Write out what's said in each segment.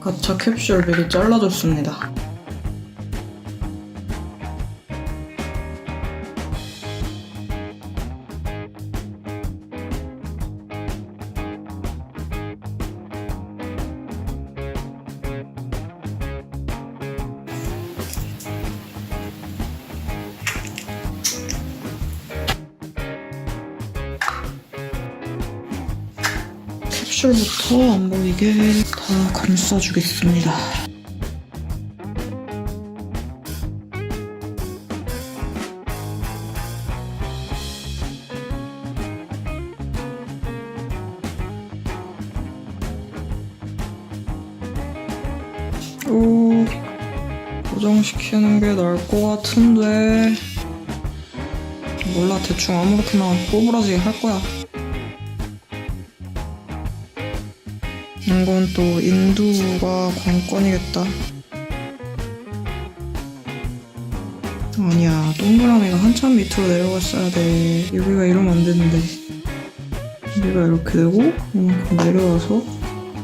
가차 캡슐 미리 잘라줬습니다. 캡슐부터 안 보이게 다 감싸주겠습니다. 오, 고정시키는 게 나을 것 같은데. 몰라, 대충 아무렇게나 꼬부라지게 할 거야. 이건 또 인두가 관건이겠다. 아니야, 동그라미가 한참 밑으로 내려갔어야 돼. 여기가 이러면 안 되는데. 여기가 이렇게 되고, 이만큼 내려와서,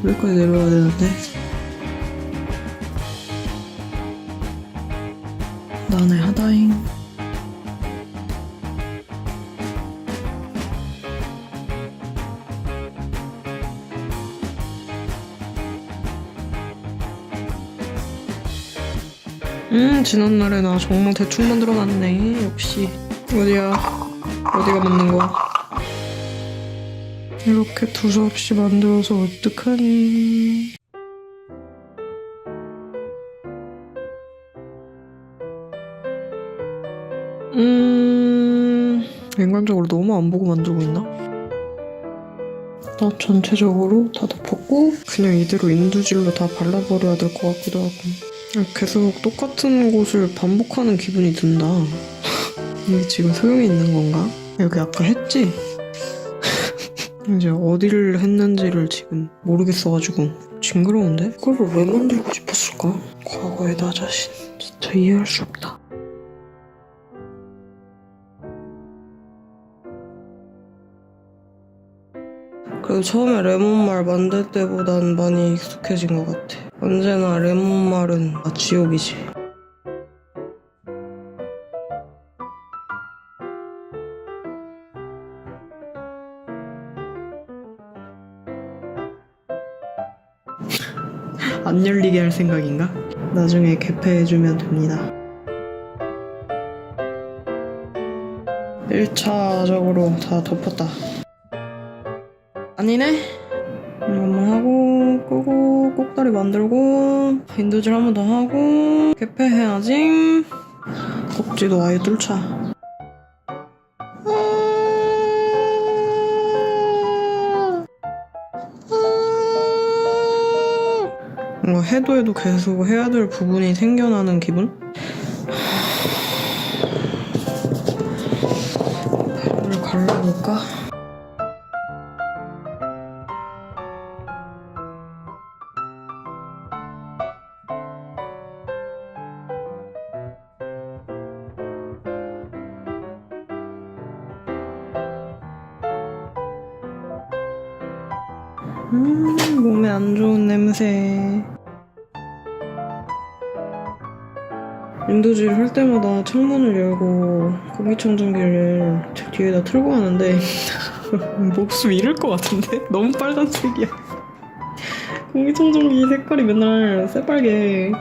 여기까지 내려와야 되는데. 나네 하다잉. 음 지난날에 나 정말 대충 만들어놨네. 역시. 어디야? 어디가 맞는 거야? 이렇게 두서없이 만들어서 어떡하니? 음 인간적으로 너무 안 보고 만들고 있나? 나 전체적으로 다 덮었고 그냥 이대로 인두질로 다 발라버려야 될 것 같기도 하고 계속 똑같은 곳을 반복하는 기분이 든다. 이게 지금 소용이 있는 건가? 여기 아까 했지? 이제 어디를 했는지를 지금 모르겠어가지고 징그러운데? 그걸 왜 만들고 싶었을까? 과거의 나 자신 진짜 이해할 수 없다. 그래도 처음에 레몬말 만들 때보단 많이 익숙해진 것 같아. 언제나 레몬말은 아, 지옥이지. 안 열리게 할 생각인가? 나중에 개폐해주면 됩니다. 1차적으로 다 덮었다. 아니네. 이것만 하고 끄고 꼭다리 만들고 인두질 한 번 더 하고 개폐해야지. 꼭지도 아예 뚫자. 뭔가 해도 해도 계속 해야 될 부분이 생겨나는 기분? 발을 갈라볼까? 음, 몸에 안 좋은 냄새. 인도질 할 때마다 창문을 열고 공기청정기를 제 뒤에다 틀고 하는데 목숨 잃을 것 같은데? 너무 빨간색이야. 공기청정기 색깔이 맨날 새빨개.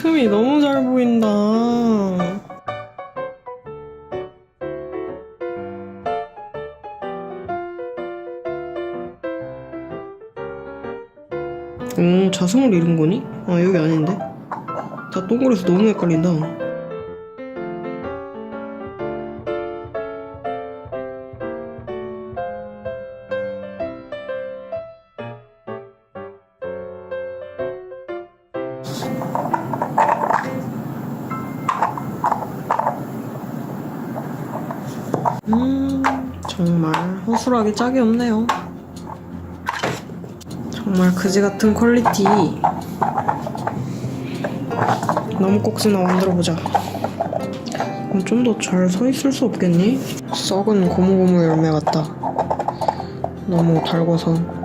틈이 너무 잘 보인다. 오, 자성을 잃은 거니? 아, 여기 아닌데? 다 동그래서 너무 헷갈린다. 음, 정말 허술하기 짝이 없네요. 정말 그지 같은 퀄리티. 나무 꼭지나 만들어 보자. 그건 좀더 잘 서 있을 수 없겠니? 썩은 고무고무 열매 같다. 너무 달궈서.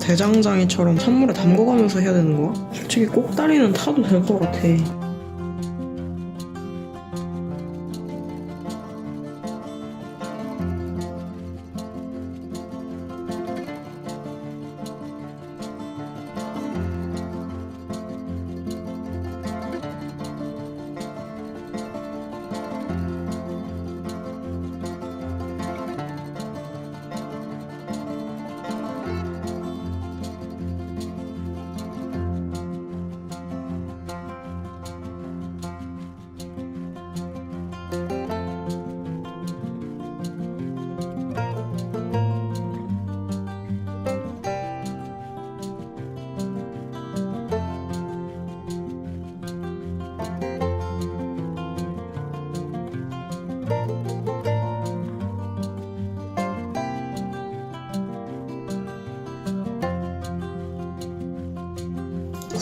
대장장이처럼 찬물에 담궈가면서 해야 되는 거야? 솔직히 꼭다리는 타도 될 것 같아.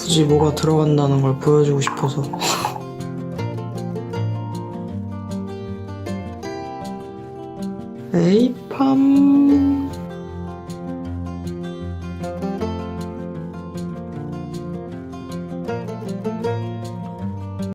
굳이 뭐가 들어간다는 걸 보여주고 싶어서. 에이팜.